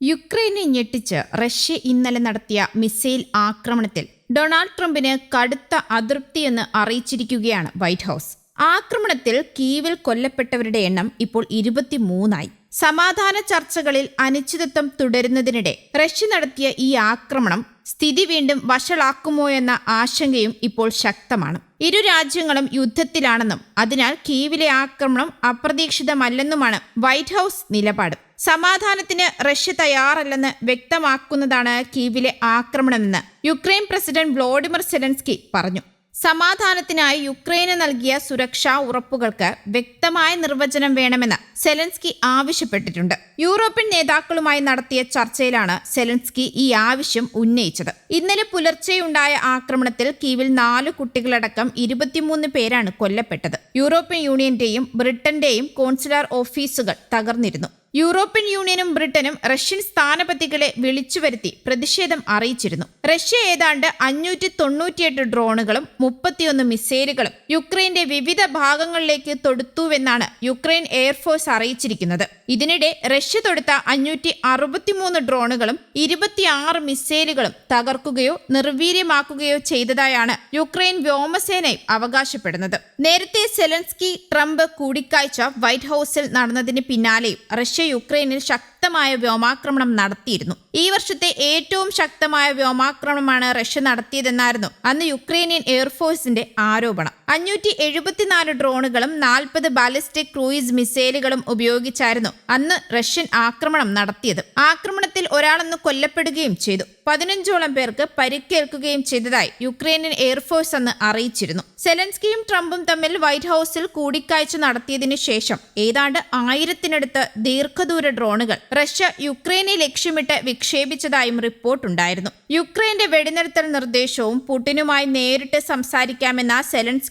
യുക്രൈനെ ഞെട്ടിച്ച് Russia ഇന്നലെ നടത്തിയ missile ആക്രമണത്തിൽ ഡൊണാൾഡ് ട്രംപിന് കടുത്ത അതൃപ്തിയെന്ന് അറിയിച്ചിരിക്കുകയാണ് വൈറ്റ് ഹൗസ്. ആക്രമണത്തിൽ കീവിൽ കൊല്ലപ്പെട്ടവരുടെ എണ്ണം ഇപ്പോൾ ഇരുപത്തിമൂന്നായി. സമാധാന ചർച്ചകളിൽ അനിശ്ചിതത്വം തുടരുന്നതിനിടെ റഷ്യ നടത്തിയ ഈ ആക്രമണം സ്ഥിതി വീണ്ടും വഷളാക്കുമോ എന്ന ആശങ്കയും ഇപ്പോൾ ശക്തമാണ്. ഇരു രാജ്യങ്ങളും യുദ്ധത്തിലാണെന്നും അതിനാൽ കീവിലെ ആക്രമണം അപ്രതീക്ഷിതമല്ലെന്നുമാണ് വൈറ്റ് ഹൗസ് നിലപാട്. സമാധാനത്തിന് റഷ്യ തയ്യാറല്ലെന്ന് വ്യക്തമാക്കുന്നതാണ് കീവിലെ ആക്രമണമെന്ന് യുക്രൈൻ പ്രസിഡന്റ് വ്ളോഡിമിർ സെലൻസ്കി പറഞ്ഞു. സമാധാനത്തിനായി യുക്രൈന് നൽകിയ സുരക്ഷാ ഉറപ്പുകൾക്ക് വ്യക്തമായ നിർവചനം വേണമെന്ന് സെലൻസ്കി ആവശ്യപ്പെട്ടിട്ടുണ്ട്. യൂറോപ്യൻ നേതാക്കളുമായി നടത്തിയ ചർച്ചയിലാണ് സെലൻസ്കി ഈ ആവശ്യം ഉന്നയിച്ചത്. ഇന്നലെ പുലർച്ചെയുണ്ടായ ആക്രമണത്തിൽ കീവിൽ നാല് കുട്ടികളടക്കം ഇരുപത്തിമൂന്ന് പേരാണ് കൊല്ലപ്പെട്ടത്. യൂറോപ്യൻ യൂണിയന്റെയും ബ്രിട്ടന്റെയും കോൺസുലർ ഓഫീസുകൾ തകർന്നിരുന്നു. യൂറോപ്യൻ യൂണിയനും ബ്രിട്ടനും റഷ്യൻ സ്ഥാനപതികളെ വിളിച്ചു വരുത്തി പ്രതിഷേധം അറിയിച്ചിരുന്നു. റഷ്യ ഏതാണ്ട് അഞ്ഞൂറ്റി തൊണ്ണൂറ്റിയെട്ട് ഡ്രോണുകളും മുപ്പത്തിയൊന്ന് മിസൈലുകളും യുക്രൈന്റെ വിവിധ ഭാഗങ്ങളിലേക്ക് തൊടുത്തുവെന്നാണ് യുക്രൈൻ എയർഫോഴ്സ് അറിയിച്ചിരിക്കുന്നത്. ഇതിനിടെ റഷ്യ തൊടുത്ത അഞ്ഞൂറ്റി അറുപത്തിമൂന്ന് ഡ്രോണുകളും ഇരുപത്തിയാറ് മിസൈലുകളും തകർക്കുകയോ നിർവീര്യമാക്കുകയോ ചെയ്തതായാണ് യുക്രൈൻ വ്യോമസേനയും അവകാശപ്പെടുന്നത്. നേരത്തെ സെലൻസ്കി ട്രംപ് കൂടിക്കാഴ്ച വൈറ്റ് ഹൌസിൽ നടന്നതിന് പിന്നാലെയും റഷ്യ യുക്രൈനിൽ ശക്തമായ വ്യോമാക്രമണം നടത്തിയിരുന്നു. ഈ വർഷത്തെ ഏറ്റവും ശക്തമായ വ്യോമാക്രമണമാണ് റഷ്യ നടത്തിയതെന്നായിരുന്നു അന്ന് യുക്രൈനിയൻ എയർഫോഴ്സിന്റെ ആരോപണം. അഞ്ഞൂറ്റി എഴുപത്തിനാല് ഡ്രോണുകളും നാൽപ്പത് ബാലിസ്റ്റിക് ക്രൂയിസ് മിസൈലുകളും ഉപയോഗിച്ചായിരുന്നു അന്ന് റഷ്യൻ ആക്രമണം നടത്തിയത്. ആക്രമണത്തിൽ ഒരാളെന്ന് കൊല്ലപ്പെടുകയും ചെയ്തു. പതിനഞ്ചോളം പേർക്ക് പരിക്കേൽക്കുകയും ചെയ്തതായി യുക്രൈനിയൻ എയർഫോഴ്സ് അന്ന് അറിയിച്ചിരുന്നു. സെലൻസ്കിയും ട്രംപും തമ്മിൽ വൈറ്റ് ഹൌസിൽ കൂടിക്കാഴ്ച നടത്തിയതിനു ശേഷം ഏതാണ്ട് ആയിരത്തിനടുത്ത് ദീർഘദൂര ഡ്രോണുകൾ റഷ്യ യുക്രൈനെ ലക്ഷ്യമിട്ട് വിക്ഷേപിച്ചതായും റിപ്പോർട്ടുണ്ടായിരുന്നു. യുക്രൈന്റെ വെടിനിർത്തൽ നിർദ്ദേശവും പുടിനുമായി നേരിട്ട് സംസാരിക്കാമെന്ന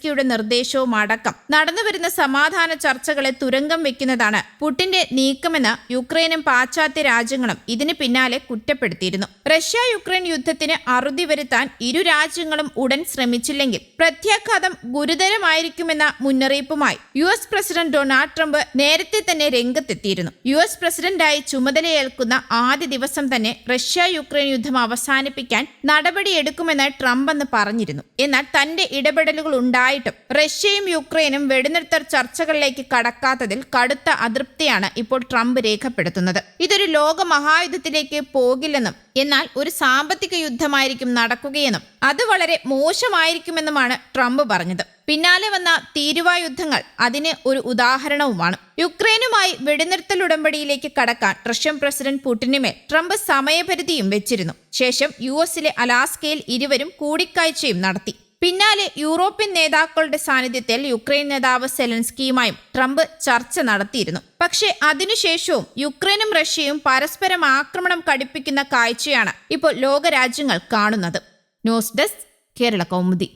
സെലൻസ്കിയുടെ നിർദ്ദേശവും അടക്കം. നടന്നുവരുന്ന സമാധാന ചർച്ചകളെ തുരങ്കം വെക്കുന്നതാണ് പുടിന്റെ നീക്കമെന്ന് യുക്രൈനും പാശ്ചാത്യ രാജ്യങ്ങളും ഇതിന് പിന്നാലെ കുറ്റപ്പെടുത്തിയിരുന്നു. റഷ്യ യുക്രൈൻ യുദ്ധത്തിന് അറുതി വരുത്താൻ ഇരു രാജ്യങ്ങളും ഉടൻ ശ്രമിച്ചില്ലെങ്കിൽ പ്രത്യാഘാതം ഗുരുതരമായിരിക്കുമെന്ന മുന്നറിയിപ്പുമായി U S president Donald Trump നേരത്തെ തന്നെ രംഗത്തെത്തിയിരുന്നു. യു എസ് പ്രസിഡന്റായി ചുമതലയേൽക്കുന്ന ആദ്യ ദിവസം തന്നെ റഷ്യ യുക്രൈൻ യുദ്ധം അവസാനിപ്പിക്കാൻ നടപടിയെടുക്കുമെന്ന് ട്രംപ് അന്ന് പറഞ്ഞിരുന്നു. എന്നാൽ തന്റെ ഇടപെടലുകൾ ഉണ്ടായിട്ടും റഷ്യയും യുക്രൈനും വെടിനിർത്തൽ ചർച്ചകളിലേക്ക് കടക്കാത്തതിൽ കടുത്ത അതൃപ്തിയാണ് ഇപ്പോൾ ട്രംപ് രേഖപ്പെടുത്തുന്നത്. ഇതൊരു ലോക മഹായുദ്ധത്തിലേക്ക് പോകില്ലെന്നും എന്നാൽ ഒരു സാമ്പത്തിക യുദ്ധമായിരിക്കും നടക്കുകയെന്നും അത് വളരെ മോശമായിരിക്കുമെന്നുമാണ് ട്രംപ് പറഞ്ഞത്. പിന്നാലെ വന്ന തീരുവായുദ്ധങ്ങൾ അതിന് ഒരു ഉദാഹരണവുമാണ്. യുക്രൈനുമായി വെടിനിർത്തൽ ഉടമ്പടിയിലേക്ക് കടക്കാൻ റഷ്യൻ പ്രസിഡന്റ് പുടിനുമേൽ ട്രംപ് സമയപരിധിയും വെച്ചിരുന്നു. ശേഷം യു എസിലെ അലാസ്കയിൽ ഇരുവരും കൂടിക്കാഴ്ചയും നടത്തി. പിന്നാലെ യൂറോപ്യൻ നേതാക്കളുടെ സാന്നിധ്യത്തിൽ യുക്രൈൻ നേതാവ് സെലൻസ്കിയുമായും ട്രംപ് ചർച്ച നടത്തിയിരുന്നു. പക്ഷേ അതിനുശേഷവും യുക്രൈനും റഷ്യയും പരസ്പരം ആക്രമണം കടുപ്പിക്കുന്ന കാഴ്ചയാണ് ഇപ്പോൾ ലോകരാജ്യങ്ങൾ കാണുന്നത്. News desk Kerala Kaumudi.